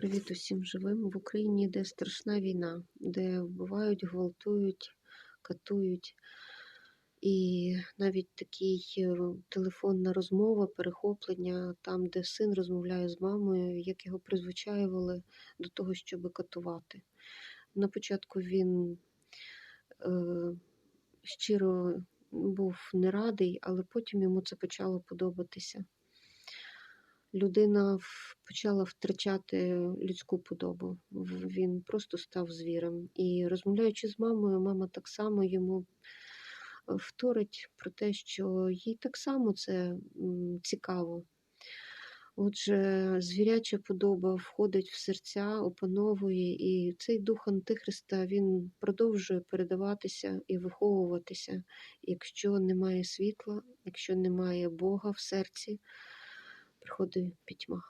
Привіт усім живим. В Україні йде страшна війна, де вбивають, гвалтують, катують. І навіть такий е, телефонна розмова, перехоплення, там, де син розмовляє з мамою, як його призвичаювали до того, щоб катувати. На початку він е, щиро був не радий, але потім йому це почало подобатися людина в- почала втрачати людську подобу. Він просто став звірем. І розмовляючи з мамою, мама так само йому е, вторить про те, що їй так само це цікаво. Отже, звіряча подоба входить в серця, опановує, і цей дух Антихриста він продовжує передаватися і виховуватися, якщо немає світла, якщо немає Бога в серці, приходить пітьма.